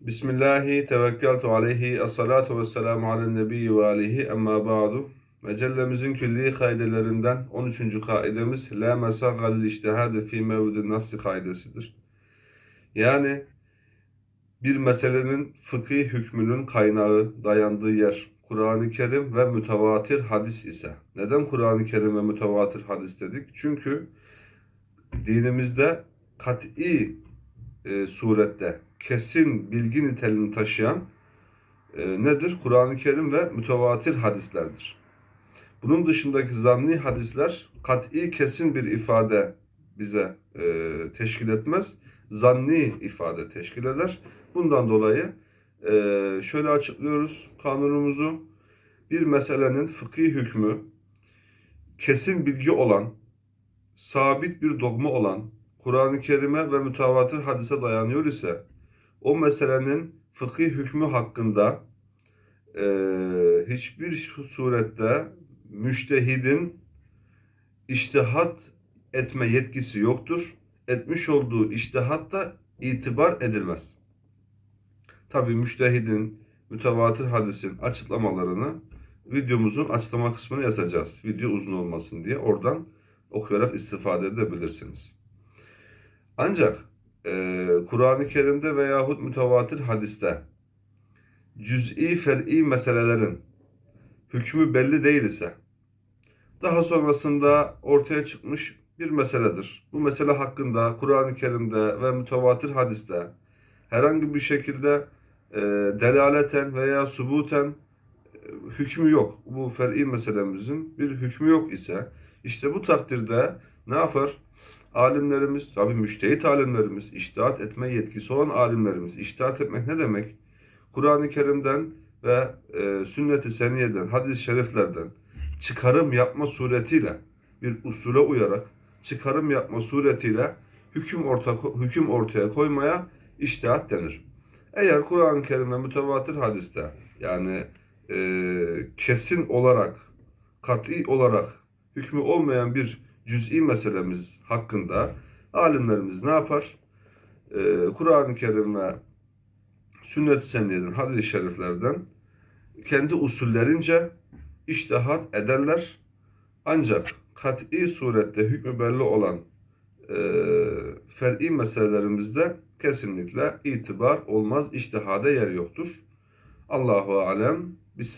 Bismillahi tevekkeltu aleyhi esselatu vesselamu alen nebiyyi ve alihi emma ba'du. Mecellemizin külli kaidelerinden 13. kaidemiz La mesagal iştihadi fi mevdin nassi kaidesidir. Yani bir meselenin fıkhi hükmünün kaynağı, dayandığı yer Kur'an-ı Kerim ve mütevatir hadis ise. Neden Kur'an-ı Kerim ve mütevatir hadis dedik? Çünkü dinimizde kat'i e, surette kesin bilgi niteliğini taşıyan e, nedir? Kur'an-ı Kerim ve mütevatir hadislerdir. Bunun dışındaki zanni hadisler kat'i kesin bir ifade bize e, teşkil etmez. Zanni ifade teşkil eder. Bundan dolayı e, şöyle açıklıyoruz kanunumuzu. Bir meselenin fıkhi hükmü kesin bilgi olan, sabit bir dogma olan, Kur'an-ı Kerim'e ve mütevatir hadise dayanıyor ise o meselenin fıkhi hükmü hakkında e, hiçbir surette müştehidin iştihat etme yetkisi yoktur. Etmiş olduğu iştihat da itibar edilmez. Tabi müştehidin mütevatir hadisin açıklamalarını videomuzun açıklama kısmına yazacağız. Video uzun olmasın diye oradan okuyarak istifade edebilirsiniz. Ancak e, Kur'an-ı Kerim'de veyahut mütevatir hadiste cüz'i fer'i meselelerin hükmü belli değil ise daha sonrasında ortaya çıkmış bir meseledir. Bu mesele hakkında Kur'an-ı Kerim'de ve mütevatir hadiste herhangi bir şekilde e, delaleten veya subuten e, hükmü yok. Bu fer'i meselemizin bir hükmü yok ise işte bu takdirde ne yapar? Alimlerimiz, tabi müştehit alimlerimiz, iştihat etme yetkisi olan alimlerimiz. İştihat etmek ne demek? Kur'an-ı Kerim'den ve e, sünnet-i seniyeden, hadis-i şeriflerden çıkarım yapma suretiyle bir usule uyarak çıkarım yapma suretiyle hüküm orta hüküm ortaya koymaya iştihat denir. Eğer Kur'an-ı Kerim'e mütevatir hadiste yani e, kesin olarak kat'i olarak hükmü olmayan bir cüz'i meselemiz hakkında alimlerimiz ne yapar? Ee, Kur'an-ı Kerim ve sünnet-i seniyeden, hadis-i şeriflerden kendi usullerince iştihat ederler. Ancak kat'i surette hükmü belli olan e, fer'i meselelerimizde kesinlikle itibar olmaz, iştihada yer yoktur. Allahu alem bis